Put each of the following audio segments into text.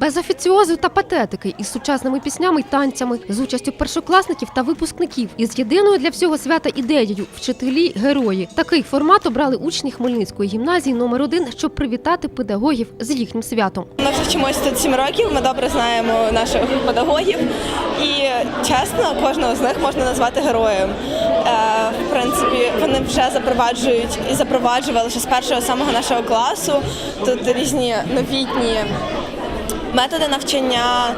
Без офіціозу та патетики із сучасними піснями й танцями, з участю першокласників та випускників, із єдиною для всього свята ідеєю вчителі герої. Такий формат обрали учні Хмельницької гімназії номер 1 щоб привітати педагогів з їхнім святом. Ми вже вчимось тут сім років. Ми добре знаємо наших педагогів, і чесно, кожного з них можна назвати героєм. Е, в принципі, вони вже запроваджують і запроваджували ще з першого самого нашого класу. Тут різні новітні. Методи навчання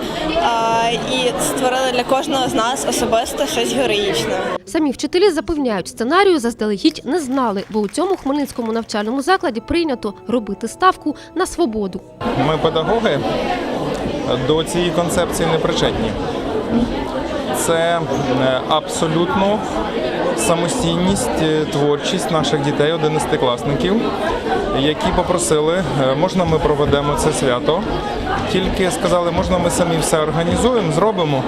і створили для кожного з нас особисто щось героїчне. Самі вчителі запевняють, сценарію заздалегідь не знали, бо у цьому хмельницькому навчальному закладі прийнято робити ставку на свободу. Ми, педагоги, до цієї концепції не причетні. Це е, абсолютно самостійність, е, творчість наших дітей, 11-класників, які попросили, е, можна ми проведемо це свято. Тільки сказали, можна ми самі все організуємо, зробимо,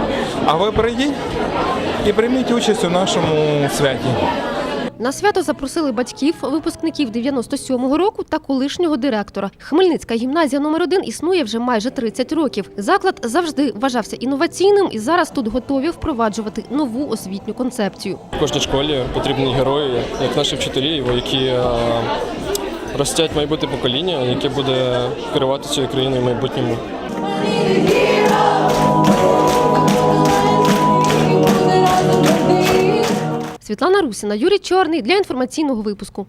а ви прийдіть і прийміть участь у нашому святі. На свято запросили батьків, випускників 97-го року та колишнього директора. Хмельницька гімназія номер 1 існує вже майже 30 років. Заклад завжди вважався інноваційним і зараз тут готові впроваджувати нову освітню концепцію. В кожній школі потрібні герої, як наші вчителі, які е, ростять майбутнє покоління, яке буде керувати цією країною в майбутньому. Світлана Русіна, Юрій Чорний для інформаційного випуску.